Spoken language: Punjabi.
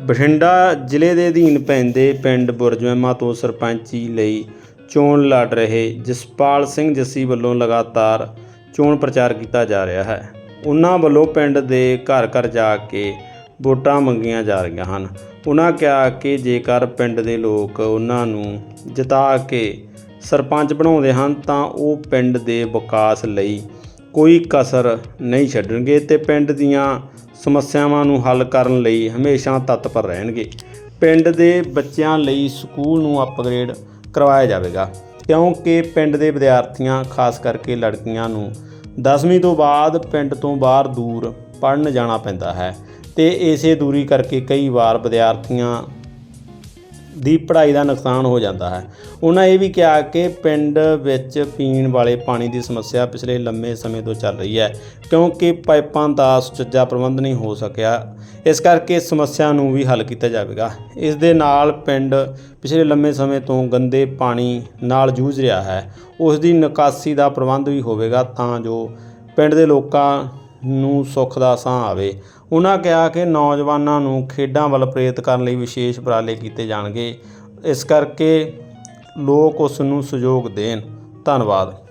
ਬਠਿੰਡਾ ਜ਼ਿਲ੍ਹੇ ਦੇ ਅਧੀਨ ਪੈਂਦੇ ਪਿੰਡ ਬੁਰਜਮਹਿਮਾ ਤੋਂ ਸਰਪੰਚੀ ਲਈ ਚੋਣ ਲੜ ਰਹੇ ਜਸਪਾਲ ਸਿੰਘ ਜੱਸੀ ਵੱਲੋਂ ਲਗਾਤਾਰ ਚੋਣ ਪ੍ਰਚਾਰ ਕੀਤਾ ਜਾ ਰਿਹਾ ਹੈ। ਉਹਨਾਂ ਵੱਲੋਂ ਪਿੰਡ ਦੇ ਘਰ ਘਰ ਜਾ ਕੇ ਵੋਟਾਂ ਮੰਗੀਆਂ ਜਾ ਰਹੀਆਂ ਹਨ। ਉਹਨਾਂ ਕਿਹਾ ਕਿ ਜੇਕਰ ਪਿੰਡ ਦੇ ਲੋਕ ਉਹਨਾਂ ਨੂੰ ਜਿਤਾ ਕੇ ਸਰਪੰਚ ਬਣਾਉਂਦੇ ਹਨ ਤਾਂ ਉਹ ਪਿੰਡ ਦੇ ਵਿਕਾਸ ਲਈ ਕੋਈ ਕਸਰ ਨਹੀਂ ਛੱਡਣਗੇ ਤੇ ਪਿੰਡ ਦੀਆਂ ਸਮੱਸਿਆਵਾਂ ਨੂੰ ਹੱਲ ਕਰਨ ਲਈ ਹਮੇਸ਼ਾ ਤਤਪਰ ਰਹਿਣਗੇ। ਪਿੰਡ ਦੇ ਬੱਚਿਆਂ ਲਈ ਸਕੂਲ ਨੂੰ ਅਪਗ੍ਰੇਡ ਕਰਵਾਇਆ ਜਾਵੇਗਾ, ਕਿਉਂਕਿ ਪਿੰਡ ਦੇ ਵਿਦਿਆਰਥੀਆਂ, ਖਾਸ ਕਰਕੇ ਲੜਕੀਆਂ ਨੂੰ 10ਵੀਂ ਤੋਂ ਬਾਅਦ ਪਿੰਡ ਤੋਂ ਬਾਹਰ ਦੂਰ ਪੜਨ ਜਾਣਾ ਪੈਂਦਾ ਹੈ ਤੇ ਇਸੇ ਦੂਰੀ ਕਰਕੇ ਕਈ ਵਾਰ ਵਿਦਿਆਰਥੀਆਂ ਦੀ ਪੜ੍ਹਾਈ ਦਾ ਨੁਕਸਾਨ ਹੋ ਜਾਂਦਾ ਹੈ। ਉਹਨਾਂ ਇਹ ਵੀ ਕਿਹਾ ਕਿ ਪਿੰਡ ਵਿੱਚ ਪੀਣ ਵਾਲੇ ਪਾਣੀ ਦੀ ਸਮੱਸਿਆ ਪਿਛਲੇ ਲੰਮੇ ਸਮੇਂ ਤੋਂ ਚੱਲ ਰਹੀ ਹੈ, ਕਿਉਂਕਿ ਪਾਈਪਾਂ ਦਾ ਸੁਚੱਜਾ ਪ੍ਰਬੰਧ ਨਹੀਂ ਹੋ ਸਕਿਆ। ਇਸ ਕਰਕੇ ਇਸ ਸਮੱਸਿਆ ਨੂੰ ਵੀ ਹੱਲ ਕੀਤਾ ਜਾਵੇਗਾ। ਇਸ ਦੇ ਨਾਲ ਪਿੰਡ ਪਿਛਲੇ ਲੰਮੇ ਸਮੇਂ ਤੋਂ ਗੰਦੇ ਪਾਣੀ ਨਾਲ ਜੂਝ ਰਿਹਾ ਹੈ। ਉਸ ਦੀ ਨਿਕਾਸੀ ਦਾ ਪ੍ਰਬੰਧ ਵੀ ਹੋਵੇਗਾ ਤਾਂ ਜੋ ਪਿੰਡ ਦੇ ਲੋਕਾਂ ਨੂੰ ਸੁੱਖ ਦਾ ਸਾਹ ਆਵੇ। ਉਹਨਾਂ ਕਿਹਾ ਕਿ ਨੌਜਵਾਨਾਂ ਨੂੰ ਖੇਡਾਂ ਵੱਲ ਪ੍ਰੇਰਿਤ ਕਰਨ ਲਈ ਵਿਸ਼ੇਸ਼ ਉਪਰਾਲੇ ਕੀਤੇ ਜਾਣਗੇ। ਇਸ ਕਰਕੇ ਲੋਕ ਉਸ ਨੂੰ ਸਹਿਯੋਗ ਦੇਣ। ਧੰਨਵਾਦ।